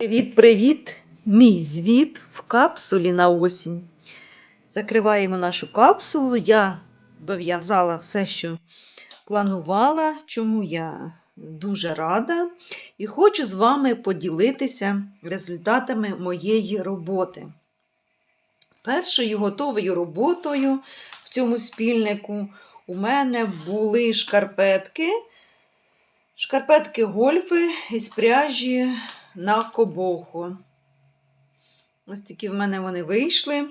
Привіт-привіт! Мій звіт в капсулі на осінь. Закриваємо нашу капсулу. Я дов'язала все, що планувала, чому я дуже рада. І хочу з вами поділитися результатами моєї роботи. Першою готовою роботою в цьому спільнику у мене були шкарпетки. Шкарпетки гольфи із пряжі на кобоху. Ось такі в мене вони вийшли.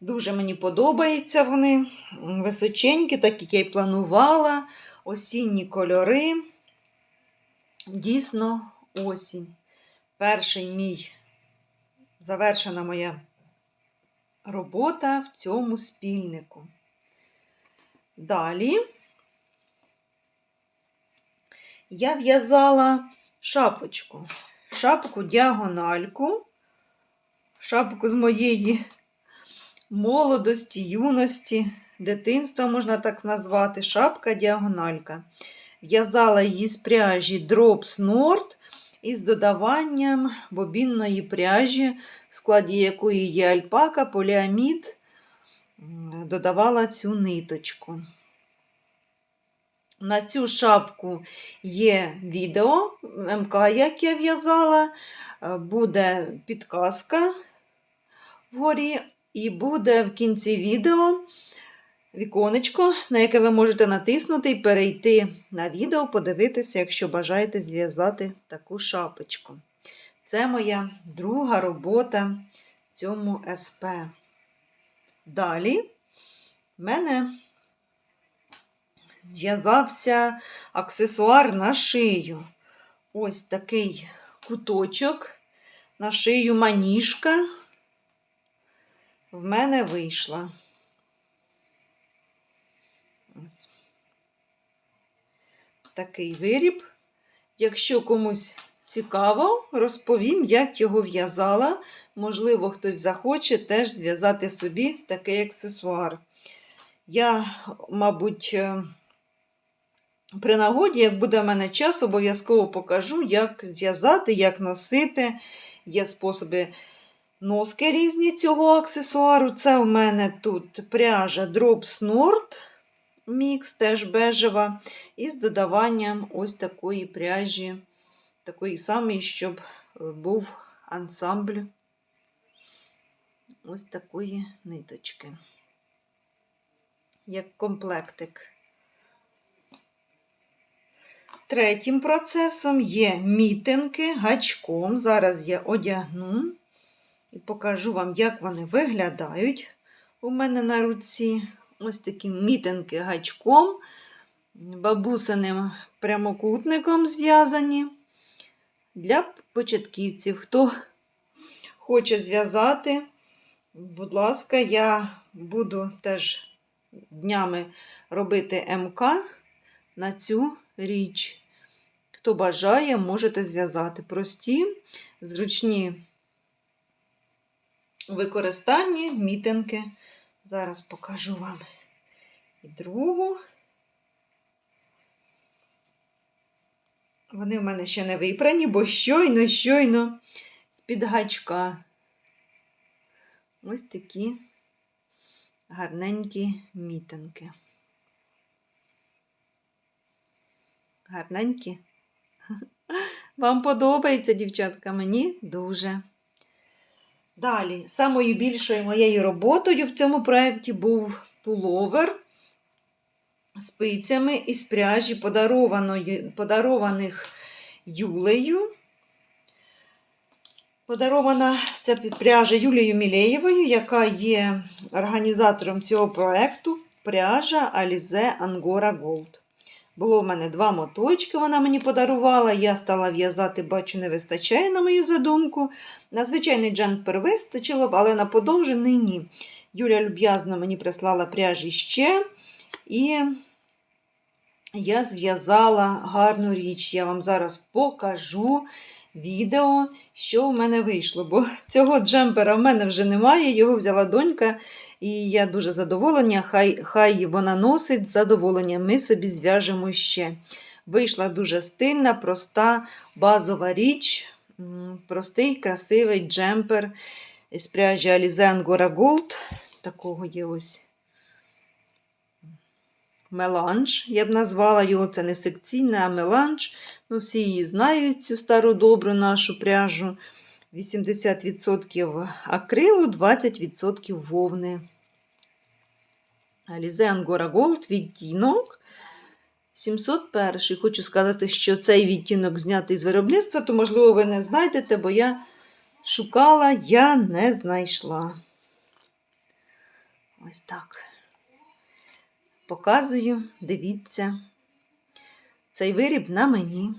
Дуже мені подобаються вони. Височенькі, так як я й планувала. Осінні кольори. Дійсно, осінь. Перший мій завершена моя робота в цьому спільнику. Далі я в'язала шапочку. Шапку діагональку, шапку з моєї молодості, юності, дитинства, можна так назвати, шапка діагональка. В'язала її з пряжі Drops Nord із додаванням бобінної пряжі, в складі якої є альпака, поліамід, додавала цю ниточку. На цю шапку є відео МК, як я в'язала, буде підказка вгорі, і буде в кінці відео віконечко, на яке ви можете натиснути і перейти на відео, подивитися, якщо бажаєте зв'язати таку шапочку. Це моя друга робота в цьому СП. Далі в мене зв'язався аксесуар на шию. Ось такий куточок на шию маніжка в мене вийшла. Ось. Такий виріб. Якщо комусь цікаво, розповім, як його в'язала. Можливо, хтось захоче теж зв'язати собі такий аксесуар. Я, мабуть, е, при нагоді, як буде в мене час, обов'язково покажу, як зв'язати, як носити. Є способи носки різні цього аксесуару. Це у мене тут пряжа Drops Nord Mix, теж бежева, із додаванням ось такої пряжі, такої самої, щоб був ансамбль ось такої ниточки, як комплектик. Третім процесом є мітинки гачком. Зараз я одягну і покажу вам, як вони виглядають у мене на руці. Ось такі мітинки гачком, бабусиним прямокутником зв'язані. Для початківців, хто хоче зв'язати, будь ласка, я буду теж днями робити МК на цю річ. Хто бажає, можете зв'язати прості, зручні використання, мітинки. Зараз покажу вам і другу. Вони в мене ще не випрані, бо щойно, щойно з-під гачка. Ось такі гарненькі мітинки. Гарненькі. Вам подобається, дівчатка, мені дуже. Далі, самою більшою моєю роботою в цьому проєкті був пуловер спицями із пряжі, подарованих Юлею. Подарована ця пряжа Юлією Мілеєвою, яка є організатором цього проєкту пряжа Alize Angora Gold. Було в мене два моточки, вона мені подарувала. Я стала в'язати, бачу, не вистачає, на мою задумку. На звичайний джемпер вистачило б, але на подовжений ні. Юля люб'язно мені прислала пряжі ще. І я зв'язала гарну річ. Я вам зараз покажу відео, що в мене вийшло. Бо цього джемпера в мене вже немає, його взяла донька, і я дуже задоволена. Хай, хай вона носить задоволення. Ми собі зв'яжемо ще. Вийшла дуже стильна, проста, базова річ. Простий, красивий джемпер із пряжі Alize Angora Gold. Такого є ось меланж. Я б назвала його, це не секційне, а меланж. Ну, всі її знають, цю стару добру нашу пряжу. 80% акрилу, 20% вовни. Alize Angora Gold відтінок 701. Хочу сказати, що цей відтінок знятий з виробництва, то, можливо, ви не знайдете, бо я шукала, я не знайшла. Ось так. Показую, дивіться. Цей виріб на мені.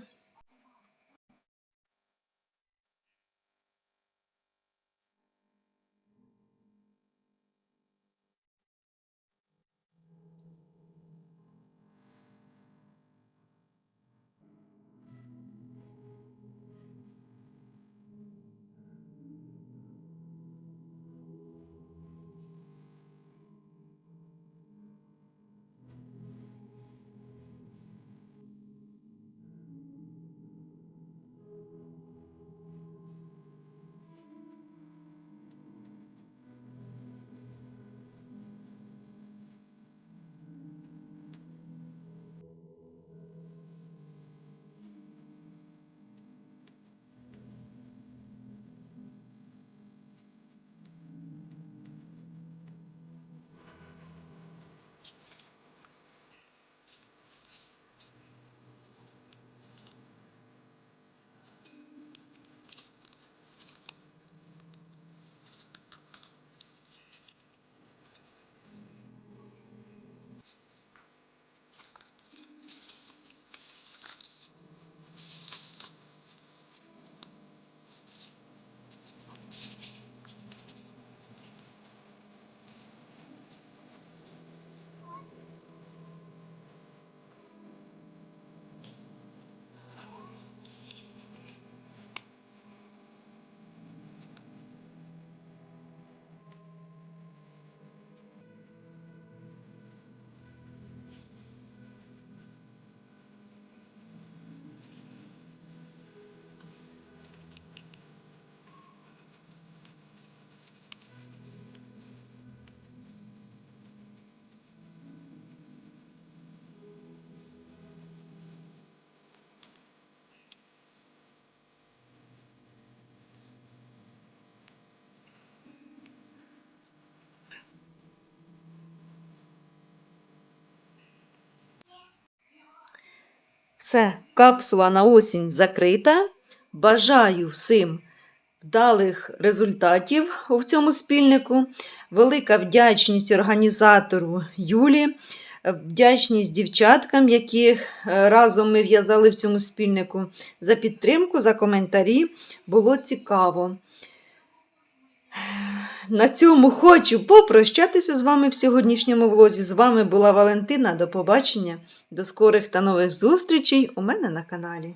Все, капсула на осінь закрита. Бажаю всім вдалих результатів у цьому спільнику. Велика вдячність організатору Юлі, вдячність дівчаткам, які е, разом ми в'язали в цьому спільнику, за підтримку, за коментарі. Було цікаво. На цьому хочу попрощатися з вами в сьогоднішньому влозі. З вами була Валентина. До побачення, до скорих та нових зустрічей у мене на каналі.